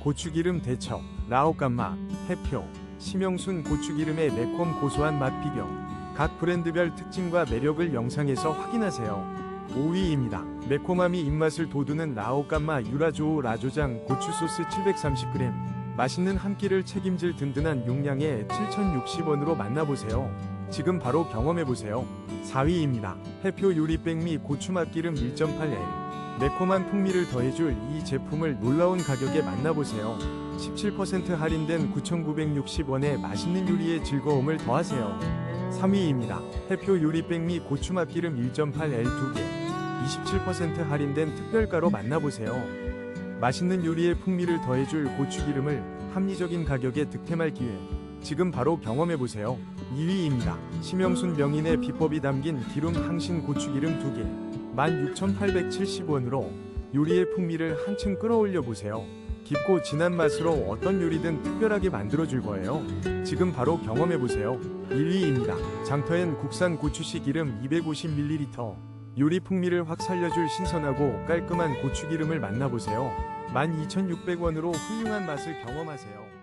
고추기름 대처, 라오감마, 해표, 심영순 고추기름의 매콤 고소한 맛 비교. 각 브랜드별 특징과 매력을 영상에서 확인하세요. 5위입니다. 매콤함이 입맛을 돋우는 라오감마 유라조우 라조장 고추 소스 730g. 맛있는 한 끼를 책임질 든든한 용량에 7,060원으로 만나보세요. 지금 바로 경험해보세요. 4위입니다. 해표 요리 백미 고추맛기름 1.8L. 매콤한 풍미를 더해줄 이 제품을 놀라운 가격에 만나보세요. 17% 할인된 9,960원에 맛있는 요리의 즐거움을 더하세요. 3위입니다. 해표 요리 백미 고추맛기름 1.8L 2개. 27% 할인된 특별가로 만나보세요. 맛있는 요리의 풍미를 더해줄 고추기름을 합리적인 가격에 득템할 기회. 지금 바로 경험해보세요. 2위입니다. 심영순 명인의 비법이 담긴 기름 항신 고추기름 2개. 16,870원으로 요리의 풍미를 한층 끌어올려 보세요. 깊고 진한 맛으로 어떤 요리든 특별하게 만들어줄 거예요. 지금 바로 경험해보세요. 1위입니다. 장터엔 국산 고추씨 기름 250ml. 요리 풍미를 확 살려줄 신선하고 깔끔한 고추기름을 만나보세요. 12,600원으로 훌륭한 맛을 경험하세요.